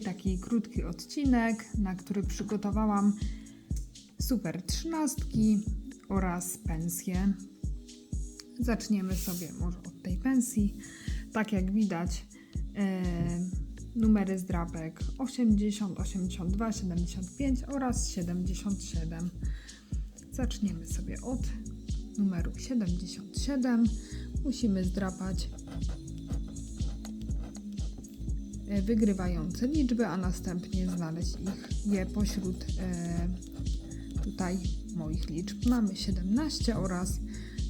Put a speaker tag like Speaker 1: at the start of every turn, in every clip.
Speaker 1: dzisiaj taki krótki odcinek, na który przygotowałam super trzynastki oraz pensje. Zaczniemy sobie może od tej pensji. Tak jak widać, e, numery zdrapek 80, 82, 75 oraz 77. Zaczniemy sobie od numeru 77. Musimy zdrapać wygrywające liczby, a następnie znaleźć ich je pośród e, tutaj moich liczb. Mamy 17 oraz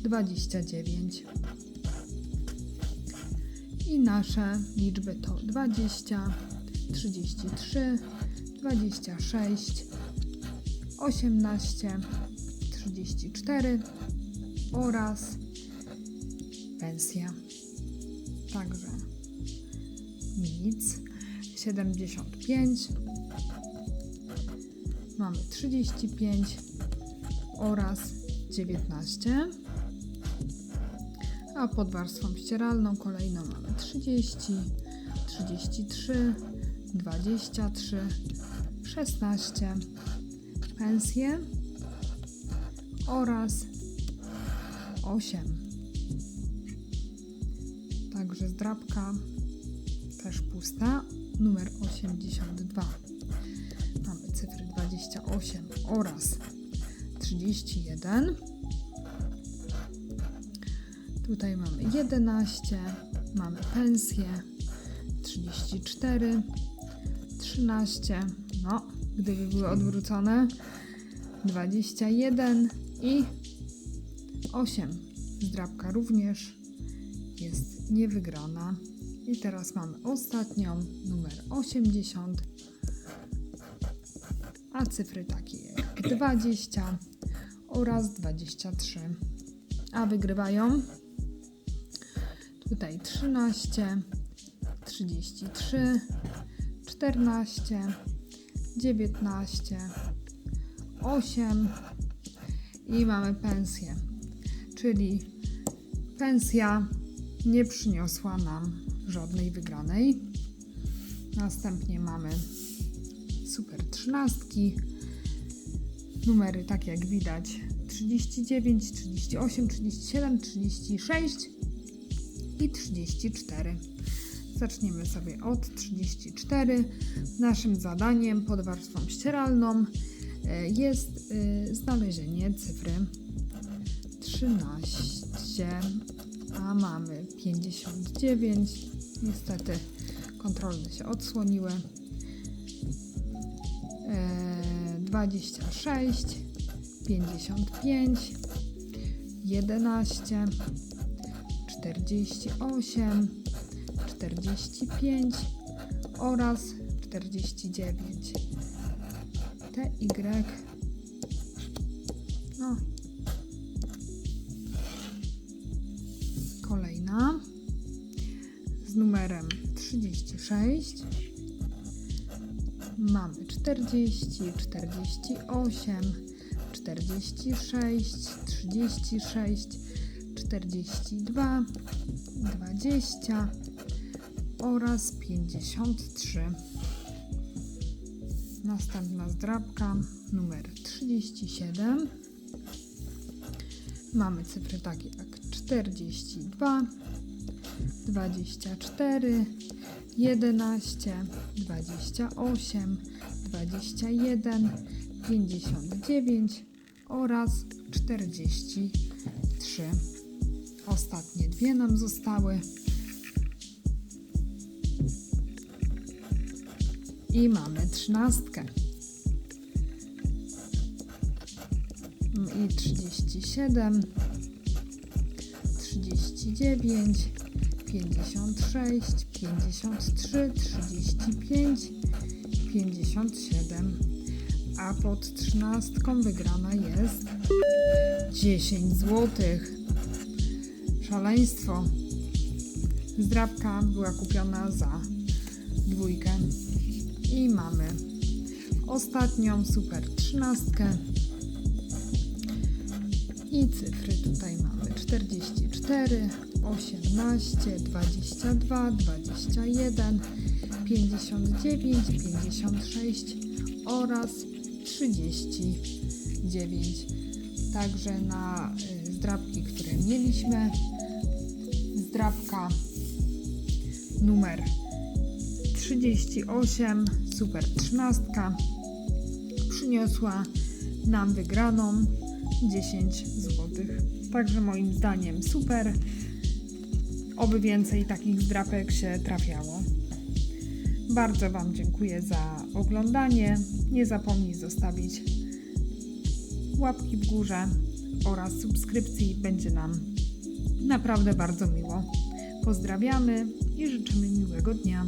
Speaker 1: 29. I nasze liczby to 20, 33, 26, 18, 34 oraz pensja. Także nic. 75. Mamy 35 oraz 19. A pod warstwą ścieralną kolejną mamy 30, 33, 23, 16, pensje oraz 8. Także zdrabka też pusta. Numer 82. Mamy cyfry 28 oraz 31. Tutaj mamy 11, mamy pensję 34, 13, no, gdyby były odwrócone 21 i 8. Zdrabka również jest niewygrana. I teraz mamy ostatnią, numer 80, a cyfry takie jak 20 oraz 23. A wygrywają tutaj 13, 33, 14, 19, 8 i mamy pensję, czyli pensja nie przyniosła nam żadnej wygranej. Następnie mamy super trzynastki. Numery, tak jak widać, 39, 38, 37, 36 i 34. Zaczniemy sobie od 34. Naszym zadaniem pod warstwą ścieralną e, jest e, znalezienie cyfry 13, a mamy 59. Niestety kontrolne się odsłoniły. E, 26, 55, 11, 48, 45 oraz 49. TY. Numerem 36. Mamy 40, 48, 46, 36, 42, 20 oraz 53. Następna zdrabka numer 37. Mamy cyfry takie jak 42, 24, 11, 28, 21, 59 oraz 43. Ostatnie dwie nam zostały. I mamy trzynastkę. I 37, 39, 56, 53, 35, 57. A pod trzynastką wygrana jest 10 złotych. Szaleństwo. Zdrabka była kupiona za dwójkę. I mamy ostatnią super trzynastkę. I cyfry tutaj mamy 44, 18, 22, 21, 59, 56 oraz 39. Także na y, zdrabki, które mieliśmy, zdrabka numer 38, super 13, przyniosła nam wygraną 10 zł. Także moim zdaniem super. Oby więcej takich zdrapek się trafiało. Bardzo Wam dziękuję za oglądanie. Nie zapomnij zostawić łapki w górze oraz subskrypcji. Będzie nam naprawdę bardzo miło. Pozdrawiamy i życzymy miłego dnia.